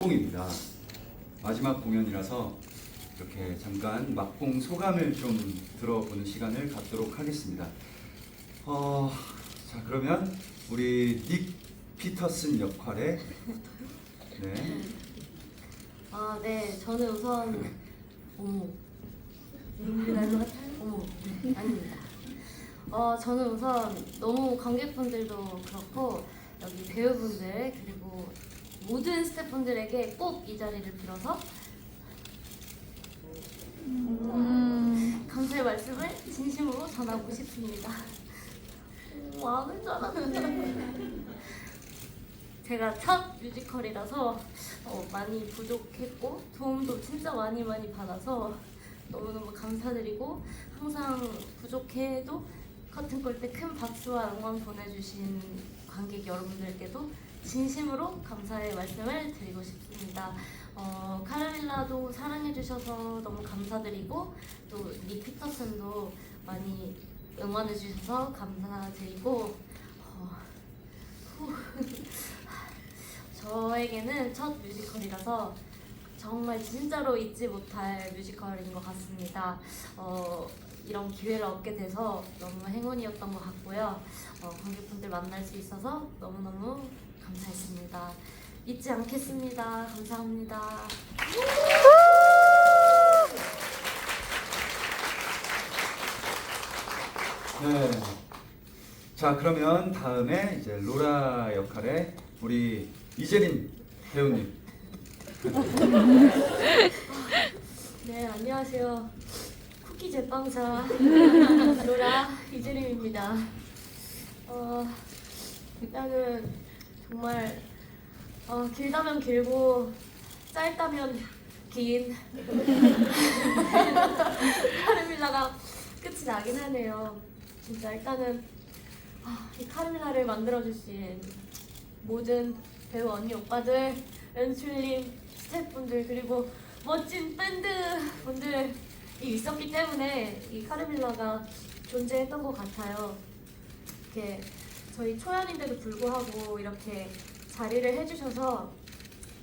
막공입니다. 마지막 공연이라서 이렇게 잠깐 막공 소감을 좀 들어보는 시간을 갖도록 하겠습니다. 어, 자 그러면 우리 닉 피터슨 역할의 네, 아, 네. 저는 우선 어머. 어머. 네, 아닙니다. 어, 저는 우선 너무 관객분들도 그렇고 여기 배우분들 그리고 모든 스태프분들에게 꼭 이 자리를 빌어서 음, 감사의 말씀을 진심으로 전하고 싶습니다. 오, 많은 줄 알았는데. 제가 첫 뮤지컬이라서 어, 많이 부족했고 도움도 진짜 많이 많이 받아서 너무너무 감사드리고 항상 부족해도 커튼 꼴때큰 박수와 응원 보내주신 관객 여러분들께도 진심으로 감사의 말씀을 드리고 싶습니다. 어, 카라멜라도 사랑해주셔서 너무 감사드리고 또 니 피터슨도 많이 응원해주셔서 감사드리고 어, 후. 저에게는 첫 뮤지컬이라서 정말 진짜로 잊지 못할 뮤지컬인 것 같습니다. 어, 이런 기회를 얻게 돼서 너무 행운이었던 것 같고요. 어, 관객분들 만날 수 있어서 너무너무 감사했습니다. 잊지 않겠습니다. 감사합니다. 네. 자 그러면 다음에 이제 로라 역할의 우리 이재림 배우님. 네, 안녕하세요. 쿠키 제빵사 로라 이재림입니다. 어, 일단은 정말 어, 길다면 길고 짧다면 긴 카르밀라가 끝이 나긴 하네요. 진짜 일단은 아, 이 카르밀라를 만들어주신 모든 배우 언니 오빠들, 연출님, 스태프분들 그리고 멋진 밴드 분들이 있었기 때문에 이 카르밀라가 존재했던 것 같아요. 이렇게 저희 초연인데도 불구하고 이렇게 자리를 해주셔서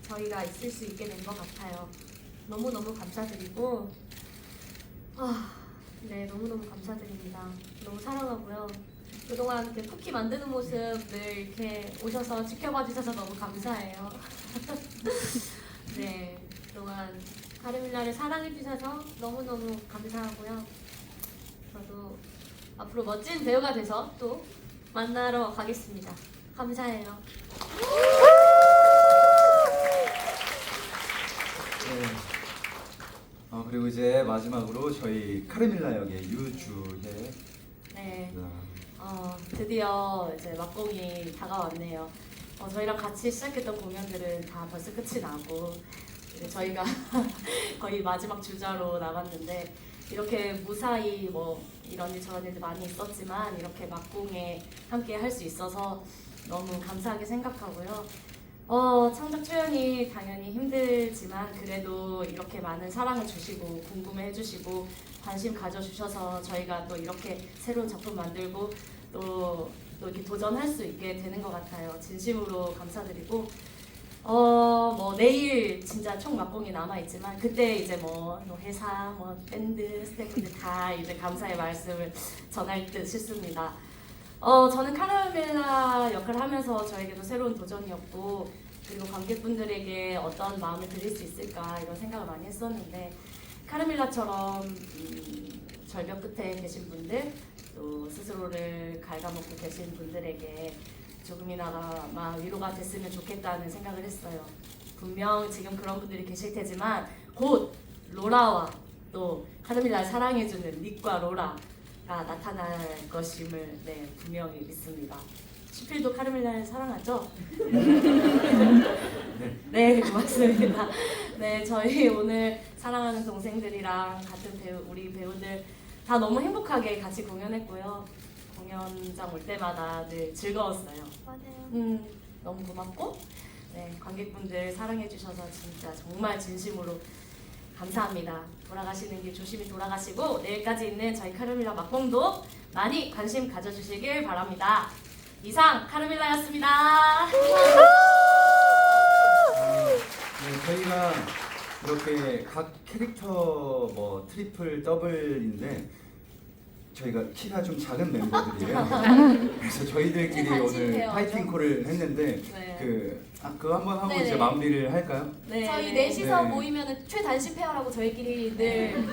저희가 있을 수 있게 된 것 같아요. 너무 너무 감사드리고 아, 네 너무 너무 감사드립니다. 너무 사랑하고요. 그동안 이렇게 쿠키 만드는 모습 늘 이렇게 오셔서 지켜봐 주셔서 너무 감사해요. 네, 그동안 카르밀라를 사랑해 주셔서 너무 너무 감사하고요. 저도 앞으로 멋진 배우가 돼서 또 만나러 가겠습니다. 감사해요. 네. 어, 그리고 이제 마지막으로 저희 카르밀라 역의 유주의 네, 네. 어, 드디어 이제 막공이 다가왔네요. 어, 저희랑 같이 시작했던 공연들은 다 벌써 끝이 나고 저희가 거의 마지막 주자로 나갔는데 이렇게 무사히 뭐 이런 일 저런 일도 많이 있었지만 이렇게 막공에 함께 할 수 있어서 너무 감사하게 생각하고요. 어, 창작 초연이 당연히 힘들지만 그래도 이렇게 많은 사랑을 주시고 궁금해 해주시고 관심 가져주셔서 저희가 또 이렇게 새로운 작품 만들고 또, 또 이렇게 도전할 수 있게 되는 것 같아요. 진심으로 감사드리고 어, 뭐 내일 진짜 총 막공이 남아 있지만 그때 이제 뭐, 뭐 회사, 뭐 밴드, 스태프들 다 이제 감사의 말씀을 전할 듯 싶습니다. 어, 저는 카라멜라 역할을 하면서 저에게도 새로운 도전이었고 그리고 관객분들에게 어떤 마음을 드릴 수 있을까 이런 생각을 많이 했었는데 카라멜라처럼 음, 절벽 끝에 계신 분들 또 스스로를 갉아먹고 계신 분들에게 조금이나마 위로가 됐으면 좋겠다는 생각을 했어요. 분명 지금 그런 분들이 계실 테지만 곧 로라와 또 카르밀라를 사랑해주는 닉과 로라가 나타날 것임을 네, 분명히 믿습니다. 슈필도 카르밀라를 사랑하죠? 네, 고맙습니다. 네, 저희 오늘 사랑하는 동생들이랑 같은 배우, 우리 배우들 다 너무 행복하게 같이 공연했고요. 공연장 올 때마다 늘 즐거웠어요. 맞아요. 음, 너무 고맙고 네, 관객분들 사랑해 주셔서 진짜 정말 진심으로 감사합니다. 돌아가시는 길 조심히 돌아가시고 내일까지 있는 저희 카르밀라 막공도 많이 관심 가져주시길 바랍니다. 이상 카르밀라였습니다. 네, 저희가 이렇게 각 캐릭터 뭐 트리플 더블인데 저희가 키가 좀 작은 멤버들이에요. 그래서 저희들끼리 네, 오늘. 파이팅 콜을 했는데 네. 그 아, 그거 한번 하고 네네. 이제 마무리를 할까요? 네. 저희 넷이서 네. 모이면 최단신 페어라고 저희끼리 늘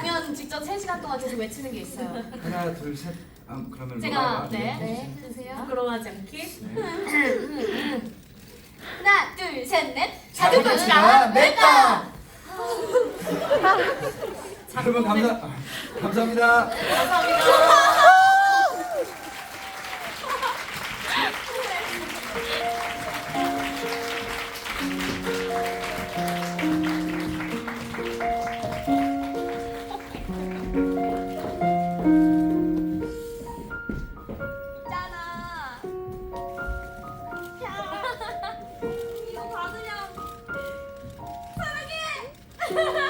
공연 직전 3시간 동안 계속 외치는 게 있어요. 하나 둘 셋. 아, 그러면 제가 로라가, 네, 네. 네, 해주세요. 부끄러워하지 않게. 네. 하나, 둘, 셋, 넷. 꼬치가 꼬치가 맵다. 여러분 감사 아, 감사합니다. 감사합니다. 있잖아. 야, 이거 받으렴. 사랑해.